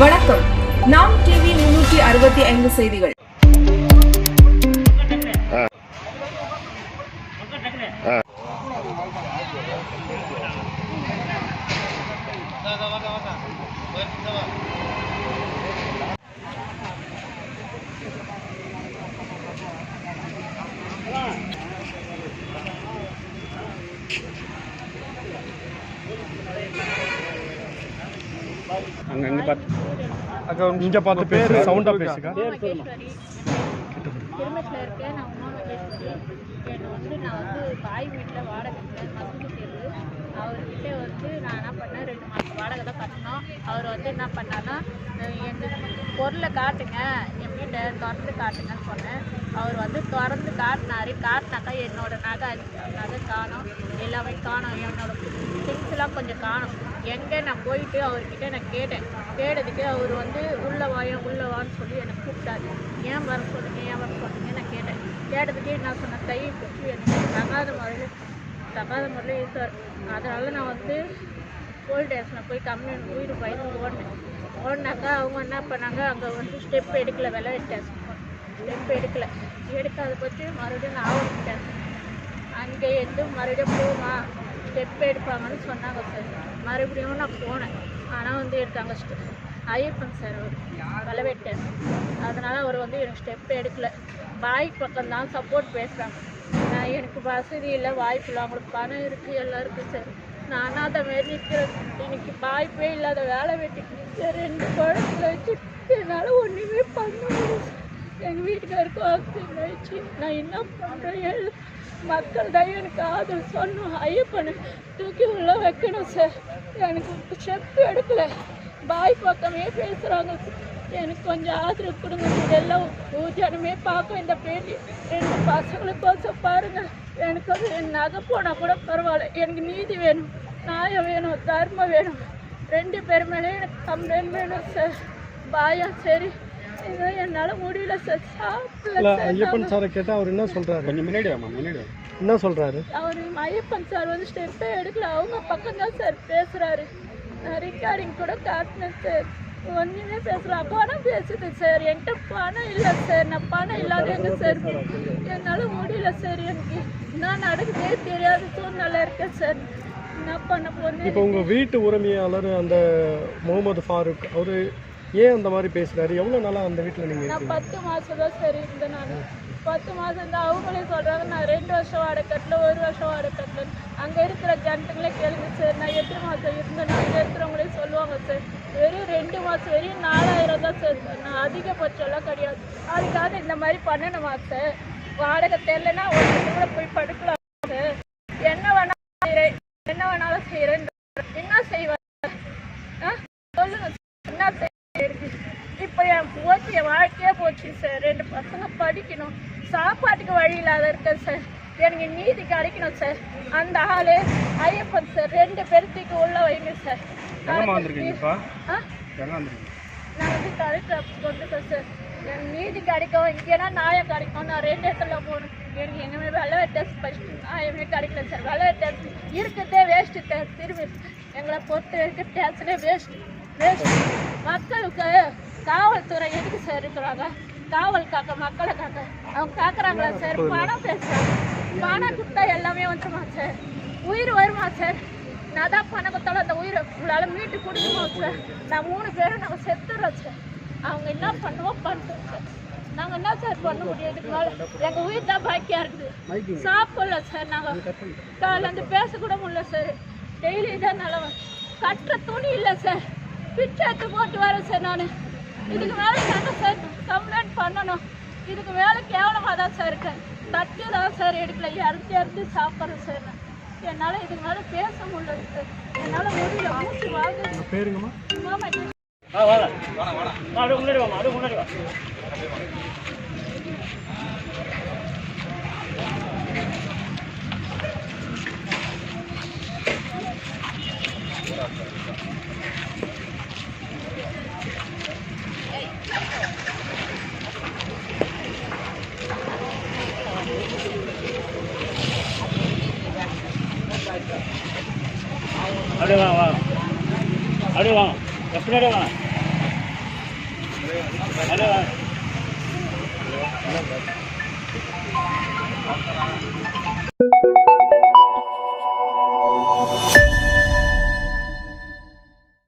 வணக்கம். நாம் டிவி முன்னூற்றி அறுபத்தி ஐந்து செய்திகள். அங்கே அங்கே பார்த்து அக்கா இங்கே பார்த்து பேர் சவுண்டாக பேசுங்க இருக்கேன் நான் உமா மகேஸ்வரி எனக்கு வந்து நான் வந்து பாய் வீட்டில் வாடகை மசூதி தேர்வு அவர்கிட்ட வந்து நான் என்ன பண்ணேன் ரெண்டு மாதம் வாடகை தான் கட்டணும். அவர் வந்து என்ன பண்ணான்னா எங்கள் பொருளை காட்டுங்க. என் திறந்து காட்டுங்கன்னு சொன்னேன். அவர் வந்து திறந்து காட்டினாரு. காட்டினாக்கா என்னோட நகை நகை காணும் எல்லாமே காணும். என்னோட திங்ஸ்லாம் கொஞ்சம் காணும். எங்கே நான் போயிட்டு அவர்கிட்ட நான் கேட்டேன். கேட்டதுக்கு அவர் வந்து உள்ள வாயம் உள்ள வான்னு சொல்லி என்னை கூப்பிட்டாரு. ஏன் வர சொல்லுங்க ஏன் வர சொல்லுங்க நான் கேட்டேன். கேட்டதுக்கே நான் சொன்ன கையை பிடிச்சி எனக்கு தகாத முறையில் தகாத முறையில் இருக்கார். அதனால நான் வந்து போலீஸ் ஸ்டேஷனில் போய் கம்ப்ளைண்ட் உயிர் பயந்து ஓடினேன். ஓடினாக்கா அவங்க என்ன பண்ணாங்க? அங்கே வந்து ஸ்டெப் எடுக்கல விலை வித்தியாசம். ஸ்டெப் எடுக்கல. எடுக்காத பற்றி மறுபடியும் நான் ஆவணம் அங்கே இருந்து மறுபடியும் போமா ஸ்டெப் எடுப்பாங்கன்னு சொன்னாங்க சார் மறுபடியும் நான் போனேன். ஆனால் வந்து எடுத்தாங்க ஸ்டெப் ஐயப்பன் சார் அவர். வளவேட்டேன் அதனால் அவர் வந்து எனக்கு ஸ்டெப் எடுக்கல. பாய் பக்கம் தான் சப்போர்ட் பேசுகிறாங்க நான் எனக்கு வசதி இல்லை வாய்ப்பு இல்லை அவங்களுக்கு பணம் இருக்குது எல்லாம் இருக்குது சார் நான் அதை மாரி நிற்கிறேன் எனக்கு வாய்ப்பே இல்லாத வேலை வெட்டிக்கு ரெண்டு குழந்தை வச்சு என்னால் ஒன்றுமே பண்ண முடியல. எங்கள் வீட்டுக்காருக்கும் ஆக்சிஜன் ஆயிடுச்சு. நான் என்ன பண்ணுறேன் மக்கள் தான் எனக்கு ஆதரவு சொன்னோம். ஐயப்பனு தூக்கி உள்ள வைக்கணும் சார் எனக்கு ஸ்டெப் எடுக்கல. பாய் பக்கமே பேசுகிறாங்க எனக்கு கொஞ்சம் ஆதரவு கொடுங்க. இதெல்லாம் ஜனமே பார்க்கும் இந்த பேட்டி. ரெண்டு பசங்களுக்கோசம் பாருங்கள் எனக்கு ஒரு நகை போனால் கூட பரவாயில்ல. எனக்கு நீதி வேணும். நியாயம் வேணும். தர்மம் வேணும். ரெண்டு பேர் மேலே எனக்கு கம்ப்ளைண்ட் வேணும் சார் பாயா சரி. இதோ என்னால் முடியல சார் சாப்பிடல ஐயப்பன் சாரை கேட்டால் அவர் என்ன சொல்கிறாரு கொஞ்சம் முன்னாடி என்ன சொல்கிறாரு அவர் ஐயப்பன் சார் வந்து ஸ்டெப்பே எடுக்கல. அவங்க பக்கம் தான் சார் பேசுறாரு. நான் ரெக்கார்டிங் கூட காட்டினேன் சார் ஒன்றுமே பேசுகிறேன் பணம் பேசுது சார் என்கிட்ட பணம் இல்லை சார் நான் பணம் இல்லாத எங்க சார் என்னால் முடியல சார் எனக்கு. நான் நடக்குதே தெரியாத சூழ்நிலை இருக்கேன் சார் இப்போ உங்கள் வீட்டு உரிமையாளர் அந்த முகமது ஃபாரூக் அவர் ஏன் அந்த மாதிரி பேசுகிறாரு எவ்வளோ நாளாக அந்த வீட்டில் நீங்கள் நான் பத்து மாதம் தான் சரி இருந்தேன் நான். பத்து மாதம் தான் அவங்களே சொல்கிறாங்க நான் ரெண்டு வருஷம் வாடகை கட்டல ஒரு வருஷம் வாடகை கட்டல அங்கே இருக்கிற ஜனத்துங்களே கேளுங்க சார் நான் எத்தனை மாதம் இருந்தேன் அங்கே இருக்கிறவங்களே சொல்லுவாங்க சார். வெறும் ரெண்டு மாதம் வெறும் நாலாயிரம் தான் சார் நான் அதிகபட்சம்லாம் கிடையாது. அதுக்காக இந்த மாதிரி பண்ணணுமா சார்? வாடகை தெரிலனா ஒரு கூட போய் படுக்கலாம் சார் என்ன வேணாலும் செய்கிறேன் என்ன வேணாலும் செய்கிறேன் என்ன செய்வேன் ஆ சொல்லுங்க சார். என்ன செய்யுது இப்போ என் வாழ்க்கையே போச்சு சார் ரெண்டு பசங்க படிக்கணும். சாப்பாட்டுக்கு வழி இல்லாத இருக்கேன் சார் எனக்கு நீதி கிடைக்கணும் சார் அந்த ஆளு ஐயப்பன் சார் ரெண்டு பேர்த்துக்கு உள்ள வைங்க சார் நான் வந்து கலெக்டர் ஆஃபீஸ் கொண்டுட்டேன் சார் எனக்கு நீதி கிடைக்கும் இங்கேனா நியாயம் கிடைக்கும். நான் ரெண்டு இடத்துல போகணும். எனக்கு எங்கேயுமே வெள்ளை டெஸ்ட் ஃபஸ்ட்டு நியாயமே கிடைக்கல சார் வெள்ளை டெஸ்ட் இருக்கிறதே வேஸ்ட்டு சார் திரும்பி எங்களை பொறுத்த வரைக்கும் டேக்ஸ்லேயே வேஸ்ட்டு வேஸ்ட் மக்களுக்கு காவல்துறை எதுக்கு சார் இருக்கிறாங்க காவல் காக்க மக்களை காக்க. அவங்க காக்குறாங்களா சார்? பணம் பேசுகிறாங்க பணம் கொடுத்தா எல்லாமே வந்துருமா சார்? உயிர் வருமா சார்? நான் தான் பணம் கொடுத்தாலும் அந்த உயிரை உங்களால் மீட்டு கொடுக்குமா சார்? நான் மூணு பேரும் நாங்கள் செத்துறோம் சார். அவங்க என்ன பண்ணுவோம் பண்ணுறோம் சார். நாங்கள் என்ன சார் பண்ண முடியும் இதுக்கு மேலே? எங்கள் உயிர் தான் பாக்கியாக இருக்குது. சாப்பிடல சார் நாங்கள் காலைல வந்து பேசக்கூட முடியல சார். டெய்லி தான் நிலவ கட்டுற துணி இல்லை சார். பிச்சை எடுத்து போட்டு வரேன் சார் நான். இதுக்கு மேலே என்ன சார் கம்ப்ளைண்ட் பண்ணணும். இதுக்கு மேலே கேவலமாக தான் சார் இருக்கேன். தட்டு தான் சார் எடுக்கல. இறந்து இறந்து சாப்பிட்றேன் சார் நான். என்னால் இதுக்கு மேலே பேச முடியல. சார் என்னால் முடியல. மூச்சு வாங்குது. பேருங்கம்மா மாமா あれは